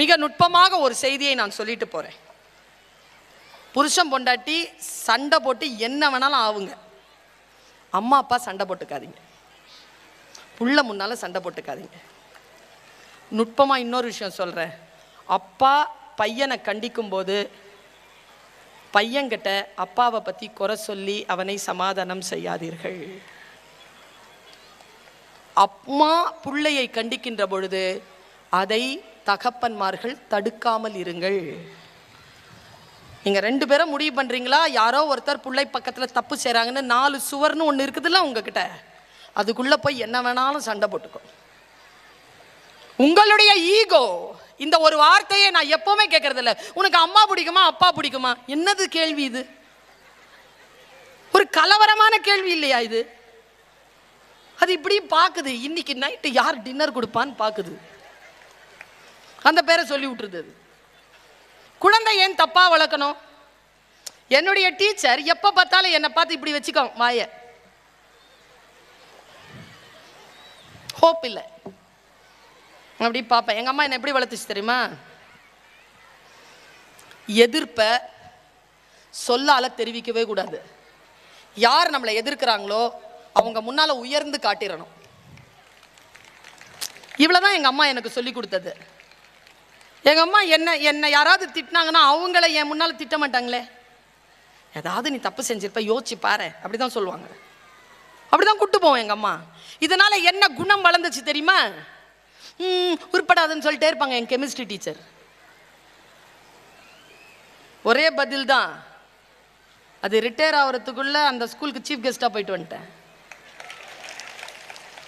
மிக நுட்பமாக ஒரு செய்தியை நான் சொல்லிட்டு போகிறேன் புருஷன் பொண்டாட்டி சண்டை போட்டு என்ன வேணாலும் ஆவுங்க. அம்மா அப்பா சண்டை போட்டுக்காதீங்க. புள்ள முன்னால் சண்டை போட்டுக்காதீங்க. நுட்பமாக இன்னொரு விஷயம் சொல்கிறேன் அப்பா பையனை கண்டிக்கும் போது பையன்கிட்ட அப்பாவை பற்றி குறை சொல்லி அவனை சமாதானம் செய்யாதீர்கள். அம்மா பிள்ளையை கண்டிக்கின்ற பொழுது அதை தகப்பன்மார்கள் தடுக்காமல் இருங்கள். நீங்கள் ரெண்டு பேரும் முடிவு பண்ணுறீங்களா யாரோ ஒருத்தர் பிள்ளை பக்கத்தில் தப்பு செய்கிறாங்கன்னு நாலு சுவர்னு ஒன்று இருக்குதுல்ல உங்ககிட்ட? அதுக்குள்ளே போய் என்ன வேணாலும் சண்டை போட்டுக்கோ. உங்களுடைய ஈகோ இந்த ஒரு வார்த்தையை நான் எப்போவுமே கேட்கறதில்ல உனக்கு அம்மா பிடிக்குமா அப்பா பிடிக்குமா? என்னது கேள்வி இது? ஒரு கலவரமான கேள்வி இல்லையா இது? அது இப்படி பார்க்குது இன்னைக்கு நைட்டு யார் டின்னர் கொடுப்பான்னு பார்க்குது அந்த பேரை சொல்லி விட்டுருது குழந்தை ஏன் தப்பாக வளர்க்கணும்? என்னுடைய டீச்சர் எப்போ பார்த்தாலும் என்னை பார்த்து இப்படி வச்சுக்கோ மாய. ஹோப் இல்லை. அப்படி பார்ப்பேன். எங்கள் அம்மா என்ன எப்படி வளர்த்துச்சு தெரியுமா? எதிர்ப்பை சொல்லால் தெரிவிக்கவே கூடாது. யார் நம்மளை எதிர்க்கிறாங்களோ அவங்க முன்னால் உயர்ந்து காட்டிடணும். இவ்வளோதான் எங்கள் அம்மா எனக்கு சொல்லி கொடுத்தது. எங்கள் அம்மா என்ன என்னை யாராவது திட்டினாங்கன்னா அவங்கள என் முன்னால் திட்ட மாட்டாங்களே. ஏதாவது நீ தப்பு செஞ்சிருப்ப யோசிச்சு பாரு. அப்படிதான் சொல்லுவாங்க. அப்படிதான் கூட்டு போவோம் எங்கள் அம்மா இதனால் என்ன குணம் வளர்ந்துச்சு தெரியுமா? ம், உருப்படாதுன்னு சொல்லிட்டே இருப்பாங்க என் கெமிஸ்ட்ரி டீச்சர். ஒரே பதில் தான் அது ரிட்டையர் ஆகிறதுக்குள்ளே அந்த ஸ்கூலுக்கு சீஃப் கெஸ்ட்டாக போயிட்டு வந்துட்டேன்.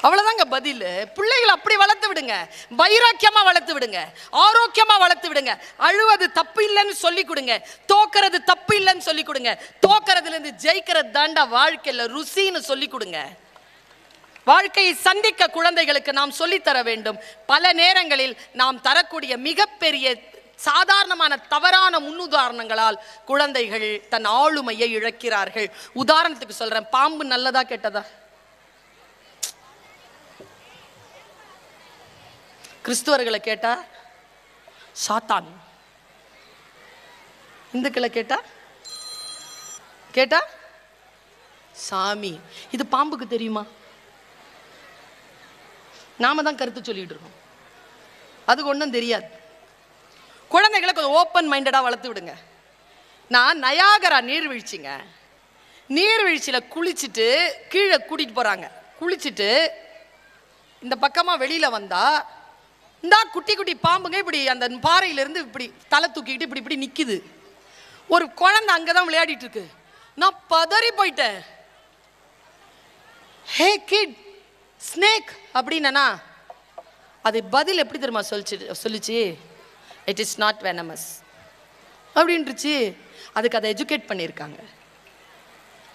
அவ்வளோதாங்க பதில். பிள்ளைகளை அப்படி வளர்த்து விடுங்க. வைராக்கியமாக வளர்த்து விடுங்க. ஆரோக்கியமாக வளர்த்து விடுங்க. அழுவது தப்பு இல்லைன்னு சொல்லி கொடுங்க. தோக்கிறது தப்பு இல்லைன்னு சொல்லி கொடுங்க. தோக்கிறதுலேருந்து ஜெயிக்கிறது தாண்டா வாழ்க்கையில் ருசின்னு சொல்லி கொடுங்க. வாழ்க்கையை சந்திக்க குழந்தைகளுக்கு நாம் சொல்லித் தர வேண்டும். பல நேரங்களில் நாம் தரக்கூடிய மிகப்பெரிய சாதாரணமான தவறான முன்னுதாரணங்களால் குழந்தைகள் தன் ஆளுமையை இழக்கிறார்கள். உதாரணத்துக்கு சொல்றேன். பாம்பு நல்லதா கெட்டதா? கிறிஸ்துவர்களை கேட்டா சாத்தான். இந்துக்களை கேட்டா கேட்டா சாமி. இது பாம்புக்கு தெரியுமா? நாம தான் கருத்து சொல்லிட்டு இருக்கோம். அதுக்கு ஒன்றும் தெரியாது. குழந்தைகளை கொஞ்சம் ஓப்பன் மைண்டடாக வளர்த்து விடுங்க. நான் நயாகரா நீர்வீழ்ச்சிங்க நீர்வீழ்ச்சியில் குளிச்சுட்டு கீழே கூட்டிகிட்டு போகிறாங்க குளிச்சுட்டு இந்த பக்கமாக வெளியில் வந்தால் இந்தா குட்டி குட்டி பாம்புங்க இப்படி அந்த பாறையிலேருந்து இப்படி தலை தூக்கிக்கிட்டு இப்படி இப்படி நிற்கிது ஒரு குழந்தை அங்கே தான் விளையாடிட்டு இருக்கு நான் பதறி போயிட்டேன். ஹே கிட் ஸ்னேக் அப்படின்னா அது பதில் எப்படி தெரியுமா சொல்லிச்சு சொல்லிச்சு? இட் இஸ் நாட் வெனமஸ் அப்படின்ட்டுச்சு அதுக்கு அதை எஜுகேட் பண்ணியிருக்காங்க.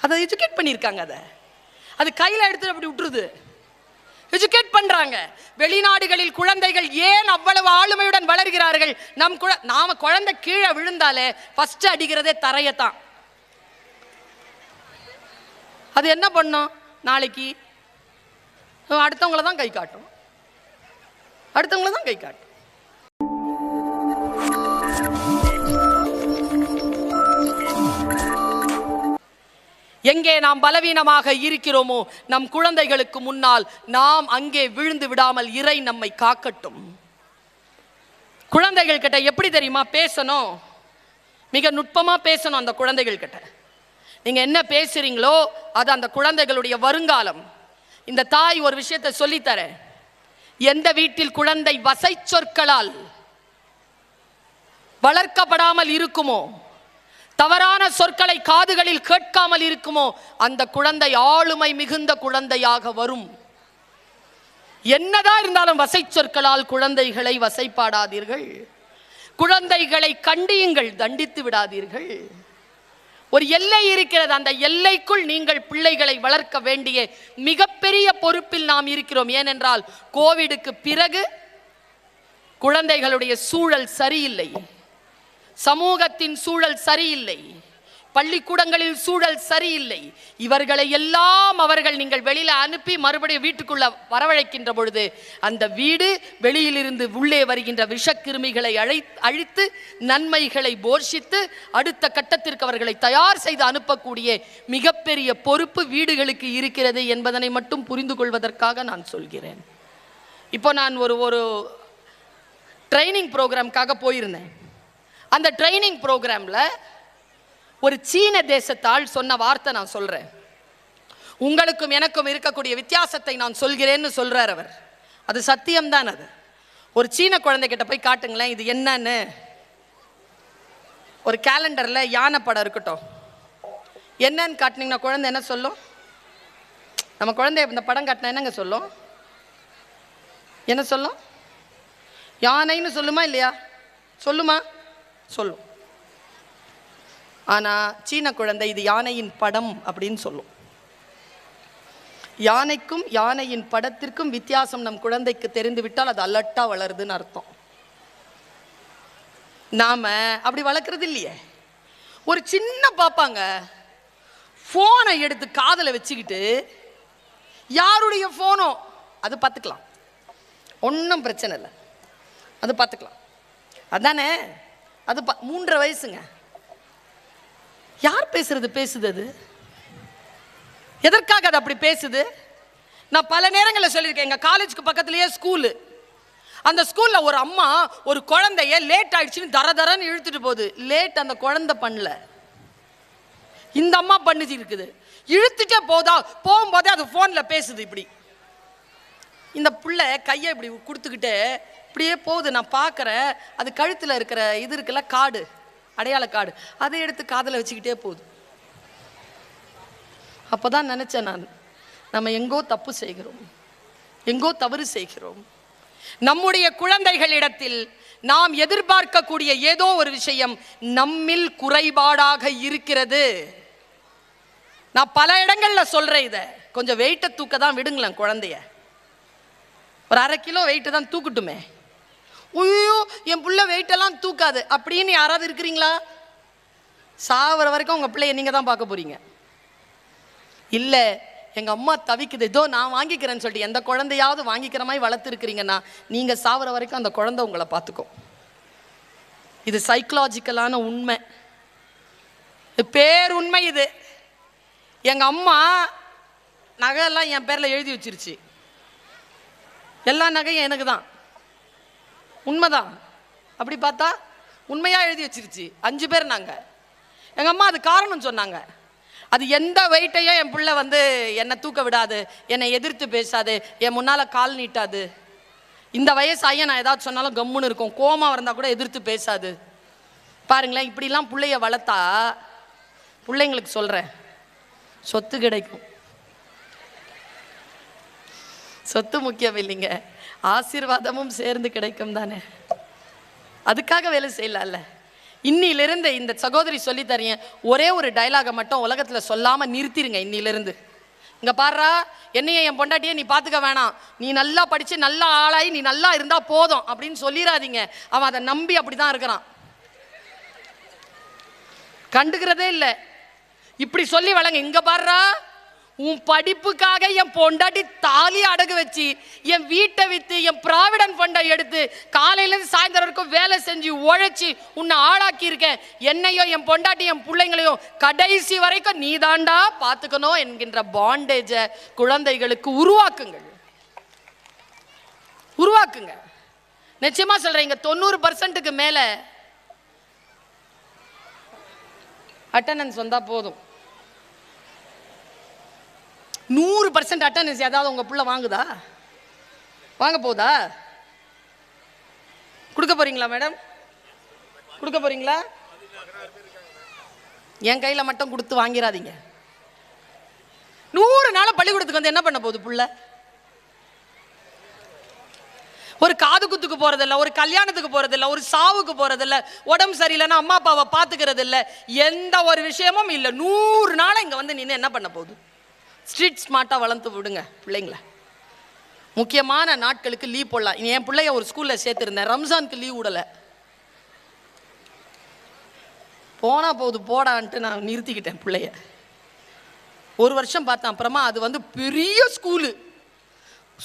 அதை எஜுகேட் பண்ணியிருக்காங்க அதை. அது கையில் எடுத்து அப்படி விட்டுருது. எஜுகேட் பண்றாங்க. வெளிநாடுகளில் குழந்தைகள் ஏன் அவ்வளவு ஆளுமையுடன் வளர்கிறார்கள்? நம் குழ நாம குழந்தை கீழே விழுந்தாலே ஃபர்ஸ்ட் அடிக்கிறதே தரையத்தான் அது என்ன பண்ணும்? நாளைக்கு அடுத்தவங்கள தான் கை காட்டும். அடுத்தவங்கள தான் கை காட்டும். எங்கே நாம் பலவீனமாக இருக்கிறோமோ நம் குழந்தைகளுக்கு முன்னால் நாம் அங்கே விழுந்து விடாமல் இறை நம்மை காக்கட்டும். குழந்தைகள் கிட்ட எப்படி தெரியுமா பேசணும்? மிக நுட்பமா பேசணும் அந்த குழந்தைகள் கிட்ட. நீங்க என்ன பேசுறீங்களோ அது அந்த குழந்தைகளுடைய வருங்காலம். இந்த தாய் ஒரு விஷயத்தை சொல்லித்தரேன் எந்த வீட்டில் குழந்தை வசை சொற்களால் வளர்க்கப்படாமல் இருக்குமோ? தவறான சொற்களை காதுகளில் கேட்காமல் இருக்குமோ அந்த குழந்தை ஆளுமை மிகுந்த குழந்தையாக வரும். என்னதான் இருந்தாலும் வசை சொற்களால் குழந்தைகளை வசைப்பாடாதீர்கள். குழந்தைகளை கண்டியுங்கள் தண்டித்து விடாதீர்கள். ஒரு எல்லை இருக்கிறது அந்த எல்லைக்குள் நீங்கள் பிள்ளைகளை வளர்க்க வேண்டிய மிகப்பெரிய பொறுப்பில் நாம் இருக்கிறோம். ஏனென்றால் கோவிடுக்கு பிறகு குழந்தைகளுடைய சூழல் சரியில்லை. சமூகத்தின் சூழல் சரியில்லை. பள்ளிக்கூடங்களில் சூழல் சரியில்லை. இவர்களை எல்லாம் அவர்கள் நீங்கள் வெளியில அனுப்பி மறுபடியும் வீட்டுக்குள்ள வரவழைக்கின்ற பொழுது அந்த வீடு வெளியிலிருந்து உள்ளே வருகின்ற விஷக்கிருமிகளை அழை அழித்து நன்மைகளை போர்ஷித்து அடுத்த கட்டத்திற்கு அவர்களை தயார் செய்து அனுப்பக்கூடிய மிகப்பெரிய பொறுப்பு வீடுகளுக்கு இருக்கிறது என்பதனை மட்டும் புரிந்து கொள்வதற்காக நான் சொல்கிறேன். இப்போ நான் ஒரு ஒரு ட்ரைனிங் ப்ரோக்ராம்க்காக போயிருந்தேன். அந்த ட்ரைனிங் ப்ரோக்ராமில் ஒரு சீன தேசத்தால் சொன்ன வார்த்தை நான் சொல்கிறேன் உங்களுக்கும் எனக்கும் இருக்கக்கூடிய வித்தியாசத்தை நான் சொல்கிறேன்னு சொல்கிறார் அவர். அது சத்தியம்தான் அது. ஒரு சீன குழந்தைகிட்ட போய் காட்டுங்களேன் இது என்னன்னு. ஒரு கேலண்டரில் யானை படம் இருக்கட்டும். என்னன்னு காட்டினீங்கன்னா குழந்தை என்ன சொல்லும்? நம்ம குழந்தை இந்த படம் காட்டினா என்னங்க சொல்லும்? என்ன சொல்லும்? யானைன்னு சொல்லுமா இல்லையா? சொல்லுமா? சொல்லும். ஆனா சீன குழந்தை இது யானையின் படம் அப்படின்னு சொல்லும். யானைக்கும் யானையின் படத்திற்கும் வித்தியாசம் நம் குழந்தைக்கு தெரிந்து விட்டால் அது அலர்ட்டாக வளருதுன்னு அர்த்தம். நாம அப்படி வளர்க்கறது இல்லையே. ஒரு சின்ன பாப்பாங்க ஃபோனை எடுத்து காதில் வச்சுக்கிட்டு யாருடைய ஃபோனோ அது பார்த்துக்கலாம். ஒன்றும் பிரச்சனை இல்லை. அது பார்த்துக்கலாம். அதானே? அது ப மூன்றரை வயசுங்க. யார் பேசுறது பேசுது அது? எதற்காக அது அப்படி பேசுது? நான் பல நேரங்களில் சொல்லியிருக்கேன் எங்கள் காலேஜுக்கு பக்கத்துலேயே ஸ்கூலு. அந்த ஸ்கூலில் ஒரு அம்மா ஒரு குழந்தைய லேட் ஆயிடுச்சுன்னு தர தரன்னு இழுத்துட்டு போகுது. லேட் அந்த குழந்தை பண்ணல. இந்த அம்மா பண்ணிச்சு இருக்குது. இழுத்துட்டே போதா போகும்போதே அது ஃபோனில் பேசுது இப்படி. இந்த பிள்ளை கையை இப்படி கொடுத்துக்கிட்டு இப்படியே போகுது. நான் பார்க்குறேன் அது கழுத்தில் இருக்கிற இது இருக்குல்ல காடு அடையாள காடு அதை எடுத்து காதில் வச்சுக்கிட்டே போகுது. அப்போ தான் நினச்சேன் நான் நம்ம எங்கோ தப்பு செய்கிறோம். எங்கோ தவறு செய்கிறோம். நம்முடைய குழந்தைகளிடத்தில் நாம் எதிர்பார்க்கக்கூடிய ஏதோ ஒரு விஷயம் நம்மில் குறைபாடாக இருக்கிறது. நான் பல இடங்கள்ல சொல்றேன் இதை. கொஞ்சம் வெயிட்டை தூக்க தான் விடுங்களேன் குழந்தைய. ஒரு அரை கிலோ வெயிட்டை தான் தூக்கட்டுமே. ஐயோ என் பிள்ளை வெயிட்டெல்லாம் தூக்காது. அப்படின்னு யாராவது இருக்கிறீங்களா? சாகிற வரைக்கும் உங்கள் பிள்ளைய நீங்கள் தான் பார்க்க போகிறீங்க இல்லை எங்கள் அம்மா தவிக்குது. இதோ நான் வாங்கிக்கிறேன்னு சொல்லிட்டு எந்த குழந்தையாவது வாங்கிக்கிற மாதிரி வளர்த்துருக்கிறீங்கன்னா நீங்கள் சாகிற வரைக்கும் அந்த குழந்தை உங்களை பார்த்துக்கும். இது சைக்கலாஜிக்கலான உண்மை. இது பேர் உண்மை இது. எங்கள் அம்மா நகையெல்லாம் என் பேரில் எழுதி வச்சிருச்சு. எல்லா நகையும் எனக்கு தான். உண்மைதான். அப்படி பார்த்தா உண்மையாக எழுதி வச்சிருச்சு. அஞ்சு பேர் நாங்கள் எங்கள் அம்மா அது காரணம் சொன்னாங்க. அது எந்த வெயிட்டையும் என் பிள்ளை வந்து என்னை தூக்க விடாது என்னை எதிர்த்து பேசாது என் முன்னால் கால் நீட்டாது. இந்த வயசாகிய நான் ஏதாவது சொன்னாலும் கம்முன்னு இருக்கும். கோமா இருந்தால் கூட எதிர்த்து பேசாது. பாருங்களேன் இப்படிலாம் பிள்ளைய வளர்த்தா பிள்ளைங்களுக்கு சொல்கிறேன் சொத்து கிடைக்கும். சொத்து முக்கியம் இல்லைங்க ஆசீர்வாதமும் சேர்ந்து கிடைக்கும் தானே. அதுக்காக வேலை செய்யலாம்ல. இன்னிலிருந்து இந்த சகோதரி சொல்லி தரீங்க ஒரே ஒரு டயலாகை மட்டும் உலகத்தில் சொல்லாமல் நிறுத்திடுங்க இன்னிலிருந்து. இங்கே பாடுறா என்னைய என் பொண்டாட்டியே நீ பார்த்துக்க வேணாம். நீ நல்லா படித்து நல்லா ஆளாகி நீ நல்லா இருந்தால் போதும் அப்படின்னு சொல்லிடாதீங்க அவன் அதை நம்பி அப்படிதான் இருக்கிறான். கண்டுக்கிறதே இல்லை. இப்படி சொல்லி வளங்க இங்கே பாடுறா உன் படிப்புக்காக என் பொண்டாட்டி தாலி அடகு வச்சு என் வீட்டை வித்து என் ப்ராவிடன் ஃபண்டை எடுத்து காலையிலேருந்து சாயந்தரம் வரைக்கும் வேலை செஞ்சு உழைச்சி உன்னை ஆளாக்கி இருக்கேன் என்னையோ என் பொண்டாட்டி என் பிள்ளைங்களையும் கடைசி வரைக்கும் நீதாண்டா பார்த்துக்கணும் என்கின்ற பாண்டேஜை குழந்தைகளுக்கு உருவாக்குங்கள். உருவாக்குங்க. நிச்சயமா சொல்றேன் இங்க தொண்ணூறு பர்சன்ட்டுக்கு மேல அட்டண்டன்ஸ் வந்தா போதும். நூறு பர்சன்ட் அட்டண்டன்ஸ் ஏதாவது உங்கள் புள்ள வாங்குதா? வாங்க போதா? கொடுக்க போறீங்களா மேடம் கொடுக்க போறீங்களா? என் கையில் மட்டும் கொடுத்து வாங்கிடாதீங்க நூறு நாளாக பள்ளிக்கூடத்துக்கு வந்து என்ன பண்ண போகுது புள்ள? ஒரு காது குத்துக்கு போறதில்ல ஒரு கல்யாணத்துக்கு போறதில்ல ஒரு சாவுக்கு போறதில்ல உடம்பு சரியில்லைன்னா அம்மா அப்பாவை பார்த்துக்கிறது இல்லை எந்த ஒரு விஷயமும் இல்லை. நூறு நாள் இங்க வந்து நின்று என்ன பண்ண போகுது? ஸ்ட்ரீட் ஸ்மார்ட்டாக வளர்த்து விடுங்க பிள்ளைங்கள. முக்கியமான நாட்களுக்கு லீவ் போடலாம். என் பிள்ளைய ஒரு ஸ்கூலில் சேர்த்துருந்தேன். ரம்ஜானுக்கு லீவ் விடலை. போனால் போகுது போடான்ட்டு நான் நிறுத்திக்கிட்டேன் பிள்ளைய. ஒரு வருஷம் பார்த்தேன். அப்புறமா அது வந்து பெரிய ஸ்கூலு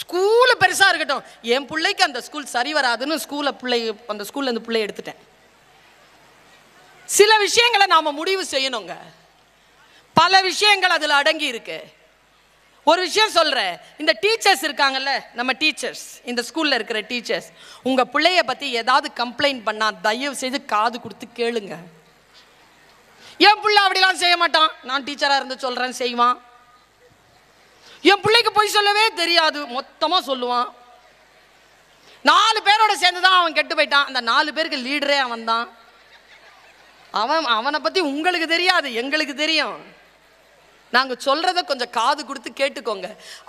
ஸ்கூலு பெருசாக இருக்கட்டும். என் பிள்ளைக்கு அந்த ஸ்கூல் சரி வராதுன்னு ஸ்கூலை பிள்ளை அந்த ஸ்கூலில் இருந்து பிள்ளை எடுத்துட்டேன். சில விஷயங்களை நாம் முடிவு செய்யணுங்க. பல விஷயங்கள் அதில் அடங்கி இருக்குது ஒரு விஷயம் சொல்கிறேன் இந்த டீச்சர்ஸ் இருக்காங்கல்ல நம்ம டீச்சர்ஸ் இந்த ஸ்கூலில் இருக்கிற டீச்சர்ஸ் உங்கள் பிள்ளைய பற்றி ஏதாவது கம்ப்ளைண்ட் பண்ணால் தயவு செய்து காது கொடுத்து கேளுங்க. என் பிள்ளை அப்படிலாம் செய்ய மாட்டான். நான் டீச்சராக இருந்து சொல்கிறேன் செய்வான். என் பிள்ளைக்கு போய் சொல்லவே தெரியாது மொத்தமாக சொல்லுவான். நாலு பேரோட சேர்ந்து தான் அவன் கெட்டு போயிட்டான். அந்த நாலு பேருக்கு லீடரே அவன் தான் அவன் அவனை பற்றி உங்களுக்கு தெரியாது எங்களுக்கு தெரியும். நாங்கள் சொல்கிறத கொஞ்சம் காது கொடுத்து கேட்டுக்கோங்க.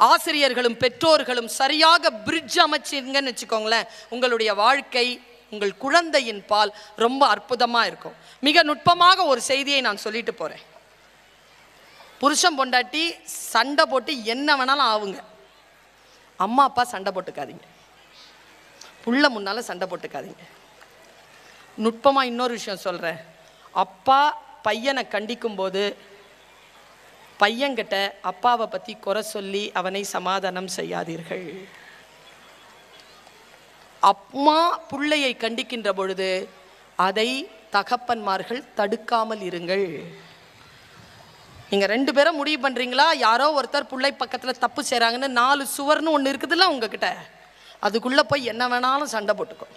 ஆசிரியர்களும் பெற்றோர்களும் சரியாக பிரிட்ஜ் அமைச்சிங்கன்னு வச்சுக்கோங்களேன். உங்களுடைய வாழ்க்கை உங்கள் குழந்தையின் பால் ரொம்ப அற்புதமாக இருக்கும். மிக நுட்பமாக ஒரு செய்தியை நான் சொல்லிட்டு போகிறேன் புருஷன் பொண்டாட்டி சண்டை போட்டு என்ன வேணாலும் ஆவுங்க. அம்மா அப்பா சண்டை போட்டுக்காதீங்க. புள்ள முன்னால் சண்டை போட்டுக்காதீங்க. நுட்பமாக இன்னொரு விஷயம் சொல்கிறேன் அப்பா பையனை கண்டிக்கும் போது பையன்கிட்ட அப்பாவை பற்றி குறை சொல்லி அவனை சமாதானம் செய்யாதீர்கள். அம்மா பிள்ளையை கண்டிக்கின்ற பொழுது அதை தகப்பன்மார்கள் தடுக்காமல் இருங்கள். நீங்கள் ரெண்டு பேரும் முடிவு பண்ணுறீங்களா யாரோ ஒருத்தர் பிள்ளை பக்கத்தில் தப்பு செய்கிறாங்கன்னு நாலு சுவர்னு ஒன்று இருக்குதுல்ல உங்ககிட்ட? அதுக்குள்ளே போய் என்ன வேணாலும் சண்டை போட்டுக்கோ.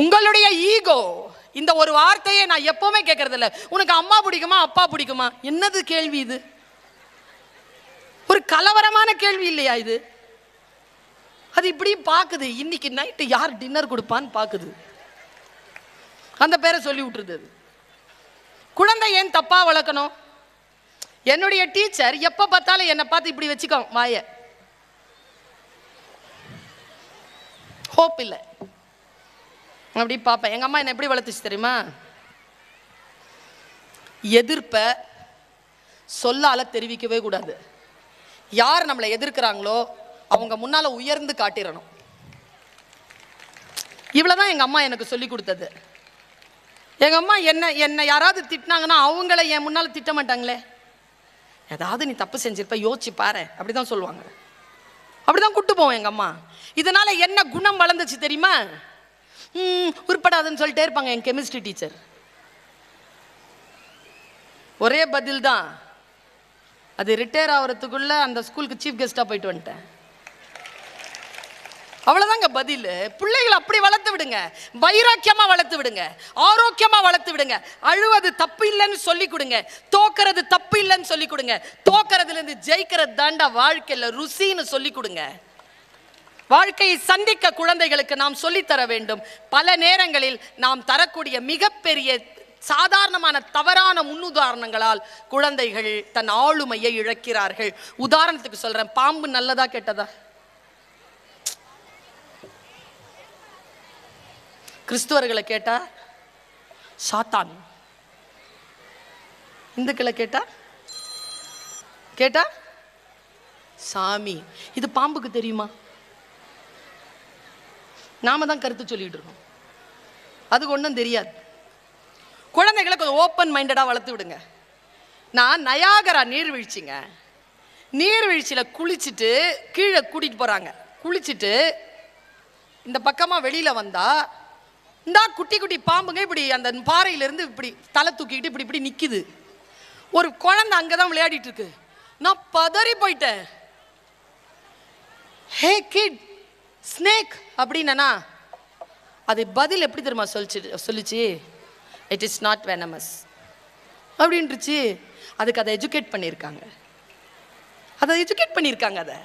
உங்களுடைய ஈகோ இந்த ஒரு வார்த்தையை நான் எப்பவுமே கேட்கறதில்ல உனக்கு அம்மா பிடிக்குமா அப்பா பிடிக்குமா? என்னது கேள்வி இது? ஒரு கலவரமான கேள்வி இல்லையா இது? அது இப்படி பார்க்குது இன்னைக்கு நைட்டு யார் டின்னர் கொடுப்பான்னு பார்க்குது அந்த பேரை சொல்லி விட்டுருது அது. குழந்தை ஏன் தப்பா வளர்க்கணும்? என்னுடைய டீச்சர் எப்ப பார்த்தாலும் என்னை பார்த்து இப்படி வச்சுக்கோ வாய. ஹோப் இல்லை. அப்படி பார்ப்பேன் எங்கள் அம்மா என்ன எப்படி வளர்த்துச்சு தெரியுமா? எதிர்ப்பை சொல்லால் தெரிவிக்கவே கூடாது. யார் நம்மளை எதிர்க்கிறாங்களோ அவங்க முன்னால் உயர்ந்து காட்டிடணும். இவ்வளவுதான் எங்கள் அம்மா எனக்கு சொல்லி கொடுத்தது. எங்கள் அம்மா என்ன என்னை யாராவது திட்டினாங்கன்னா அவங்கள என் முன்னால் திட்ட மாட்டாங்களே. ஏதாவது நீ தப்பு செஞ்சிருப்ப யோசிச்சு பாரு. அப்படிதான் சொல்லுவாங்க. அப்படிதான் கூப்பிட்டு போவோம் எங்கள் அம்மா. இதனால என்ன குணம் வளர்ந்துச்சு தெரியுமா? உருப்படாதுன்னு சொல்லிட்டே இருப்பாங்க என் கெமிஸ்ட்ரி டீச்சர் ஒரே பதில் தான் அது ரிட்டையர் ஆகிறதுக்குள்ள அந்த ஸ்கூலுக்கு சீஃப் கெஸ்ட்டாக போயிட்டு வந்துட்டேன். அவ்வளோதாங்க பதில். பிள்ளைகளை அப்படி வளர்த்து விடுங்க. வைராக்கியமாக வளர்த்து விடுங்க. ஆரோக்கியமாக வளர்த்து விடுங்க. அழுவது தப்பு இல்லைன்னு சொல்லி கொடுங்க. தோக்கிறது தப்பு இல்லைன்னு சொல்லி கொடுங்க. தோக்கிறதுலேருந்து ஜெயிக்கிறது தாண்டா வாழ்க்கையில் ருசின்னு சொல்லி கொடுங்க. வாழ்க்கையை சந்திக்க குழந்தைகளுக்கு நாம் சொல்லித்தர வேண்டும். பல நேரங்களில் நாம் தரக்கூடிய மிகப்பெரிய சாதாரணமான தவறான முன்னுதாரணங்களால் குழந்தைகள் தன் ஆளுமையை இழக்கிறார்கள். உதாரணத்துக்கு சொல்றேன் பாம்பு நல்லதா கெட்டதா? கிறிஸ்துவர்களை கேட்டா சாத்தான். இந்துக்களை கேட்டா கேட்டா சாமி. இது பாம்புக்கு தெரியுமா? நாம தான் கருத்து சொல்லிட்டு இருக்கோம். அதுக்கு ஒன்றும் தெரியாது. குழந்தைகளை கொஞ்சம் ஓப்பன் மைண்டடாக வளர்த்து விடுங்க. நான் நயாகரா நீர்வீழ்ச்சிங்க நீர்வீழ்ச்சியில் குளிச்சுட்டு கீழே கூட்டிகிட்டு போகிறாங்க குளிச்சுட்டு இந்த பக்கமாக வெளியில் வந்தால் இந்தா குட்டி குட்டி பாம்புங்க இப்படி அந்த பாறையிலேருந்து இப்படி தலை தூக்கிக்கிட்டு இப்படி இப்படி நிற்கிது ஒரு குழந்தை அங்கே தான் விளையாடிட்டு இருக்கு. நான் பதறி போயிட்டேன். ஹே கிட் ஸ்னேக் அப்படின்னா அது பதில் எப்படி தெரியுமா சொல்லிச்சு சொல்லிச்சு? இட் இஸ் நாட் வெனமஸ் அப்படின்ட்டுச்சு அதுக்கு அதை எஜுகேட் பண்ணியிருக்காங்க. அதை எஜுகேட் பண்ணியிருக்காங்க அதை.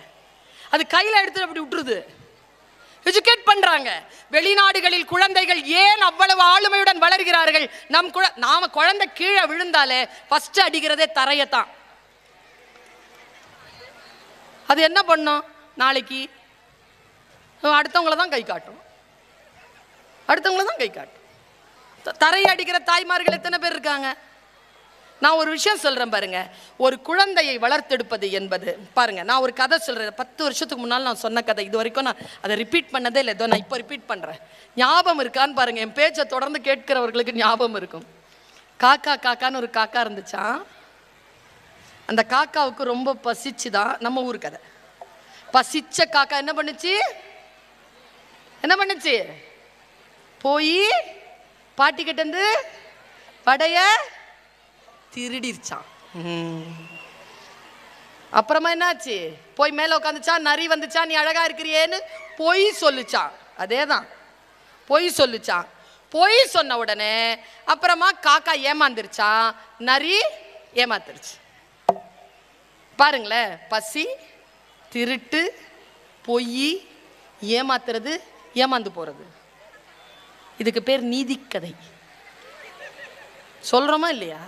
அது கையில் எடுத்து அப்படி விட்டுருது. எஜுகேட் பண்ணுறாங்க வெளிநாடுகளில் குழந்தைகள் ஏன் அவ்வளவு ஆளுமையுடன் வளர்கிறார்கள்? நம் குழ நாம் குழந்தை கீழே விழுந்தாலே ஃபஸ்ட்டு அடிக்கிறதே தரையை தான் அது என்ன பண்ணும்? நாளைக்கு அடுத்தவங்கள தான் கை காட்டும் அடுத்தவங்கள தான் கை காட்டும் த- தரையை அடிக்கிற தாய்மார்கள் எத்தனை பேர் இருக்காங்க? நான் ஒரு விஷயம் சொல்கிறேன் பாருங்க. ஒரு குழந்தையை வளர்த்தெடுப்பது என்பது பாருங்க நான் ஒரு கதை சொல்கிறேன் பத்து வருஷத்துக்கு முன்னால் நான் சொன்ன கதை. இது வரைக்கும் நான் அதை ரிப்பீட் பண்ணதே இல்லை. ஏதோ நான் இப்போ ரிப்பீட் பண்ணுறேன் ஞாபகம் இருக்கான்னு பாருங்கள் என் பேச்சை தொடர்ந்து கேட்கிறவர்களுக்கு ஞாபகம் இருக்கும். காக்கா காக்கான்னு ஒரு காக்கா இருந்துச்சா? அந்த காக்காவுக்கு ரொம்ப பசிச்சு தான் நம்ம ஊர் கதை. பசிச்ச காக்கா என்ன பண்ணுச்சு? என்ன பண்ணுச்சு? போய் பாட்டி கிட்ட வடைய திருடிருச்சான். அப்புறமா என்னாச்சு? போய் மேலே உட்காந்துச்சான் நரி வந்துச்சா நீ அழகா இருக்கிறியேன்னு பொய் சொல்லுச்சான். அதே தான் பொய் சொல்லுச்சான். பொய் சொன்ன உடனே அப்புறமா காக்கா ஏமாந்துருச்சான் நரி ஏமாத்துருச்சு. பாருங்களேன் பசி திருட்டு பொய் ஏமாத்துறது ஏமாந்து போகிறது இதுக்கு பேர் நீதிக்கதை. சொல்கிறோமா இல்லையா?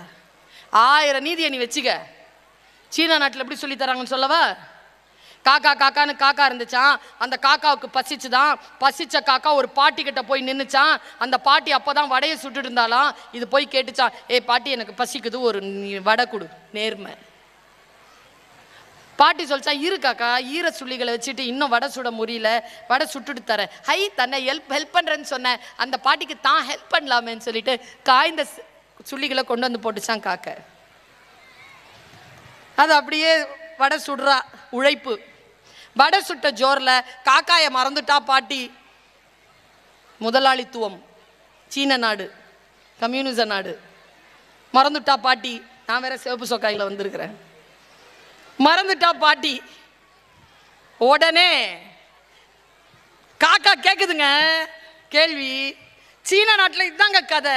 ஆயிரம் நீதியை நீ வச்சுக்க. சீனா நாட்டில் எப்படி சொல்லி தராங்கன்னு சொல்லவா? காக்கா காக்கான்னு காக்கா இருந்துச்சான் அந்த காக்காவுக்கு பசிச்சுதான். பசிச்ச காக்கா ஒரு பாட்டி கிட்ட போய் நின்றுச்சான் அந்த பாட்டி அப்போ தான் வடையை சுட்டுட்டு இருந்தாலாம் இது போய் கேட்டுச்சான் ஏய் பாட்டி எனக்கு பசிக்குது. ஒரு வடை கொடு. நேர்மை. பாட்டி சொல்லிச்சா இரு காக்கா ஈர சுள்ளிகளை வச்சுட்டு இன்னும் வடை சுட முடியல வடை சுட்டுட்டு தரேன். ஹை தன்னை ஹெல்ப் ஹெல்ப் பண்ணுறேன்னு சொன்னேன். அந்த பாட்டிக்கு தான் ஹெல்ப் பண்ணலாமேன்னு சொல்லிட்டு காய்ந்த சுள்ளிகளை கொண்டு வந்து போட்டுச்சான் காக்க. அது அப்படியே வடை சுடுறா உழைப்பு. வடை சுட்ட ஜோரில் காக்காயை மறந்துட்டா பாட்டி. முதலாளித்துவம். சீன நாடு. கம்யூனிச நாடு. மறந்துட்டா பாட்டி. நான் வேற சிவப்பு சொக்காயில் வந்திருக்கிறேன். மறந்துட்டா பாட்டி. உடனே காக்கா கேட்குதுங்க கேள்வி. சீன நாட்டில் இதுதாங்க கதை.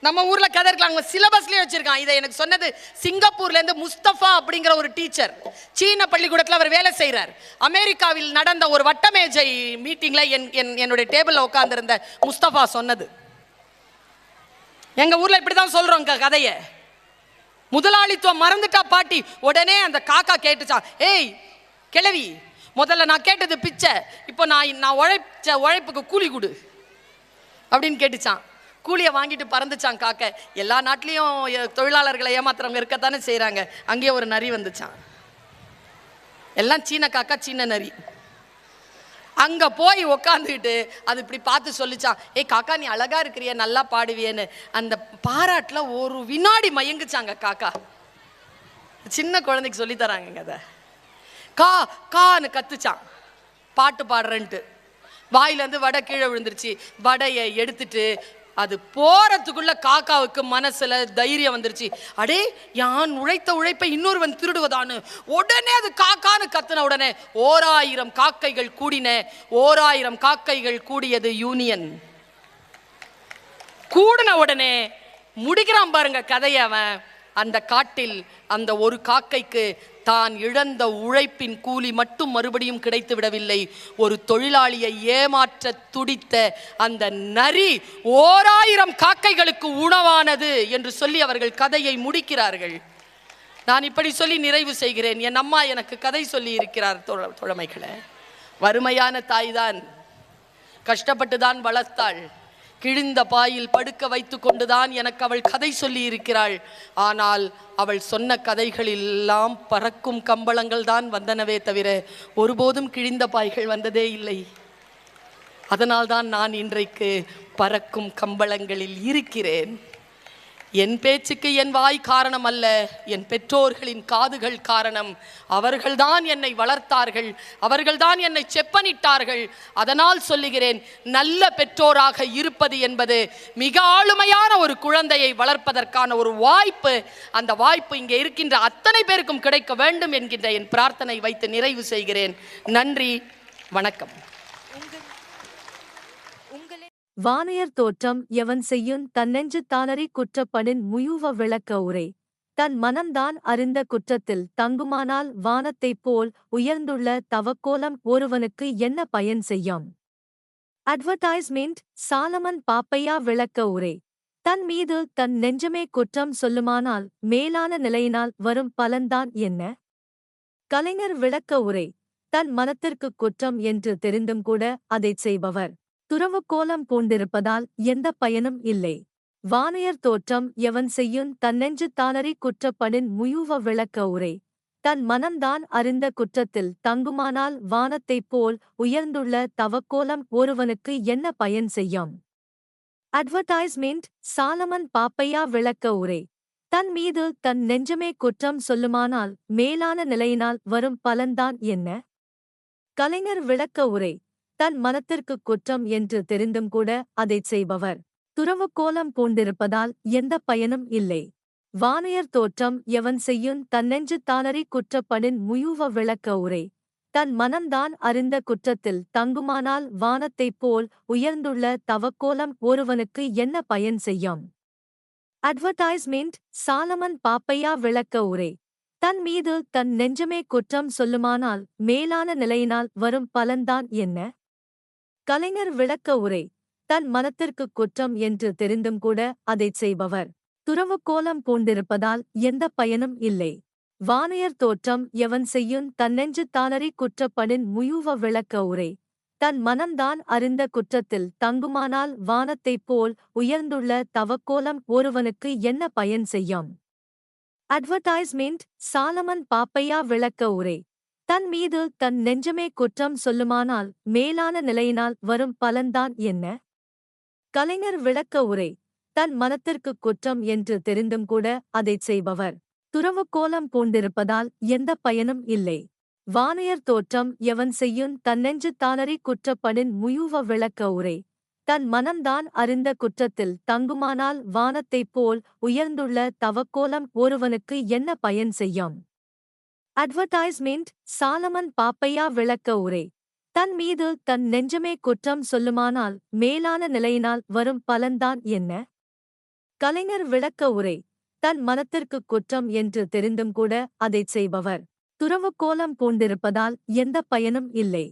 நம்ம ஊரில் கதை இருக்கலாம் சிலபஸ்லேயே வச்சிருக்கான். இதை எனக்கு சொன்னது சிங்கப்பூர்லேருந்து முஸ்தஃபா அப்படிங்கிற ஒரு டீச்சர். சீன பள்ளிக்கூடத்தில் அவர் வேலை செய்கிறார் அமெரிக்காவில் நடந்த ஒரு வட்டமேஜை மீட்டிங்கில் என் என்- என்னுடைய டேபிளில் உட்காந்துருந்த முஸ்தஃபா சொன்னது. எங்கள் ஊரில் இப்படி தான் க- கதையை. முதலாளித்துவம் மறந்துட்டா பாட்டி. உடனே அந்த காக்கா கேட்டுச்சான் ஏய் கிழவி முதல்ல நான் கேட்டது பிச்சை. இப்போ நான் நான் உழைச்ச உழைப்புக்கு கூலி கொடு. அப்படின்னு கேட்டுச்சான். கூலியை வாங்கிட்டு பறந்துச்சான் காக்க. எல்லா நாட்டிலையும் தொழிலாளர்களை ஏமாத்துறவங்க இருக்கத்தானே செய்கிறாங்க அங்கேயே ஒரு நரி வந்துச்சான். எல்லாம் சீன காக்கா சீன நரி. அங்கே போய் உக்காந்துக்கிட்டு அது இப்படி பார்த்து சொல்லிச்சான். ஏய் காக்கா நீ அழகா இருக்கிறிய நல்லா பாடுவியேன்னு. அந்த பாராட்டில் ஒரு வினாடி மயங்குச்சாங்க காக்கா. சின்ன குழந்தைக்கு சொல்லித்தராங்க அதை. கா கான்னு கத்துச்சான். பாட்டு பாடுறேன்ட்டு. வாயிலேருந்து வடை கீழே விழுந்துருச்சு. வடையை எடுத்துட்டு அது போறதுக்குள்ள காக்காவுக்கு மனசுல தைரியம் வந்துருச்சு. அடே யான் உழைத்த உழைப்பை இன்னொருவன் திருடுவதான்னு. உடனே அது காக்கான்னு கத்துன உடனே ஓராயிரம் காக்கைகள் கூடின ஓராயிரம் காக்கைகள் கூடியது யூனியன் கூடின உடனே முடிக்கிறான் பாருங்க கதையை அவன். அந்த காட்டில் அந்த ஒரு காக்கைக்கு தான் இழந்த உழைப்பின் கூலி மட்டும் மறுபடியும் கிடைத்து விடவில்லை. ஒரு தொழிலாளியை ஏமாற்ற துடித்த அந்த நரி ஓராயிரம் காக்கைகளுக்கு உணவானது என்று சொல்லி அவர்கள் கதையை முடிக்கிறார்கள். நான் இப்படி சொல்லி நிறைவு செய்கிறேன். என் அம்மா எனக்கு கதை சொல்லி இருக்கிறார் தோழமைகளை. வறுமையான வறுமையான தாய்தான் கஷ்டப்பட்டு தான் வளர்த்தாள். கிழிந்த பாயில் படுக்க வைத்து கொண்டுதான் எனக்கு அவள் கதை சொல்லி இருக்கிறாள் ஆனால் அவள் சொன்ன கதைகளெல்லாம் பறக்கும் கம்பளங்கள் தான் வந்தனவே தவிர ஒருபோதும் கிழிந்த பாய்கள் வந்ததே இல்லை. அதனால்தான் நான் இன்றைக்கு பறக்கும் கம்பளங்களில் இருக்கிறேன். என் பேச்சுக்கு என் வாய் காரணம் அல்ல என் பெற்றோர்களின் காதுகள் காரணம். அவர்கள்தான் என்னை வளர்த்தார்கள் அவர்கள்தான் என்னை செப்பனிட்டார்கள். அதனால் சொல்லுகிறேன் நல்ல பெற்றோராக இருப்பது என்பது மிக ஆளுமையான ஒரு குழந்தையை வளர்ப்பதற்கான ஒரு வாய்ப்பு. அந்த வாய்ப்பு இங்கே இருக்கின்ற அத்தனை பேருக்கும் கிடைக்க வேண்டும் என்கின்ற என் பிரார்த்தனை வைத்து நிறைவு செய்கிறேன். நன்றி வணக்கம். வானையர் தோற்றம் எவன் செய்யுன் தன்னெஞ்சு தானறி குற்றப்பனின் முயூவ விளக்க உரை. தன் மனம்தான் அறிந்த குற்றத்தில் தங்குமானால் வானத்தைப் போல் உயர்ந்துள்ள தவக்கோலம் ஒருவனுக்கு என்ன பயன் செய்யும்? அட்வர்டைஸ்மெண்ட் சாலமன் பாப்பையா விளக்க உரை. தன் மீது தன் நெஞ்சமே குற்றம் சொல்லுமானால் மேலான நிலையினால் வரும் பலன்தான் என்ன? கலைஞர் விளக்க உரை. தன் மனத்திற்கு குற்றம் என்று தெரிந்தும் கூட அதைச் செய்பவர். துறவு கோலம் பூண்டிருப்பதால் எந்த பயனும் இல்லை. வானையர் தோற்றம் எவன் செய்யும் தன்னெஞ்சு தானறி குற்றப்படின் முயூவ விளக்க உரை. தன் மனம்தான் அறிந்த குற்றத்தில் தங்குமானால் வானத்தைப் போல் உயர்ந்துள்ள தவக்கோலம் ஒருவனுக்கு என்ன பயன் செய்யும்? அட்வர்டைஸ்மெண்ட் சாலமன் பாப்பையா விளக்க உரை. தன் மீது தன் நெஞ்சமே குற்றம் சொல்லுமானால் மேலான நிலையினால் வரும் பலன்தான் என்ன? கலைஞர் விளக்க உரை. தன் மனத்திற்கு குற்றம் என்று தெரிந்தும் கூட அதைச் செய்பவர். துறவுக்கோலம் பூண்டிருப்பதால் எந்த பயனும் இல்லை. வானையர் தோற்றம் எவன் செய்யும் தன்னெஞ்சு தானறி குற்றப்படின் முயூவ விளக்க உரை. தன் மனம்தான் அறிந்த குற்றத்தில் தங்குமானால் வானத்தைப் போல் உயர்ந்துள்ள தவக்கோலம் ஒருவனுக்கு என்ன பயன் செய்யும்? அட்வர்டைஸ்மெண்ட் சாலமன் பாப்பையா விளக்க உரை. தன் மீது தன் நெஞ்சமே குற்றம் சொல்லுமானால் மேலான நிலையினால் வரும் பலன்தான் என்ன? கலைஞர் விளக்க உரை தன் மனத்திற்கு குற்றம் என்று தெரிந்தும் கூட அதைச் செய்பவர். துறவுக்கோலம் பூண்டிருப்பதால் எந்த பயனும் இல்லை. வானையர் தோற்றம் எவன் செய்யும் தன்னெஞ்சு தானறி குற்றப்படின் முயூவ விளக்க உரை. தன் மனம்தான் அறிந்த குற்றத்தில் தங்குமானால் வானத்தைப் போல் உயர்ந்துள்ள தவக்கோலம் ஒருவனுக்கு என்ன பயன் செய்யும்? அட்வர்டைஸ்மெண்ட் சாலமன் பாப்பையா விளக்க உரை. தன் மீது தன் நெஞ்சமே குற்றம் சொல்லுமானால் மேலான நிலையினால் வரும் பலன்தான் என்ன? கலைஞர் விளக்க உரை தன் மனத்திற்கு குற்றம் என்று தெரிந்தும் கூட அதைச் செய்பவர். துறவுக்கோலம் பூண்டிருப்பதால் எந்த பயனும் இல்லை. வானையர் தோற்றம் எவன் செய்யும் தன்னெஞ்சு தானறி குற்றப்படின் முயுவ விளக்க உரை. தன் மனம்தான் அறிந்த குற்றத்தில் தங்குமானால் வானத்தைப் போல் உயர்ந்துள்ள தவக்கோலம் ஒருவனுக்கு என்ன பயன் செய்யும்? அட்வர்டைஸ்மெண்ட் சாலமன் பாப்பையா விளக்க உரை. தன் மீது தன் நெஞ்சமே குற்றம் சொல்லுமானால் மேலான நிலையினால் வரும் பலன்தான் என்ன? கலைஞர் விளக்க உரை. தன் மனத்திற்கு குற்றம் என்று தெரிந்தும் கூட அதைச் செய்பவர். துறவுக்கோலம் பூண்டிருப்பதால் எந்த பயனும் இல்லை.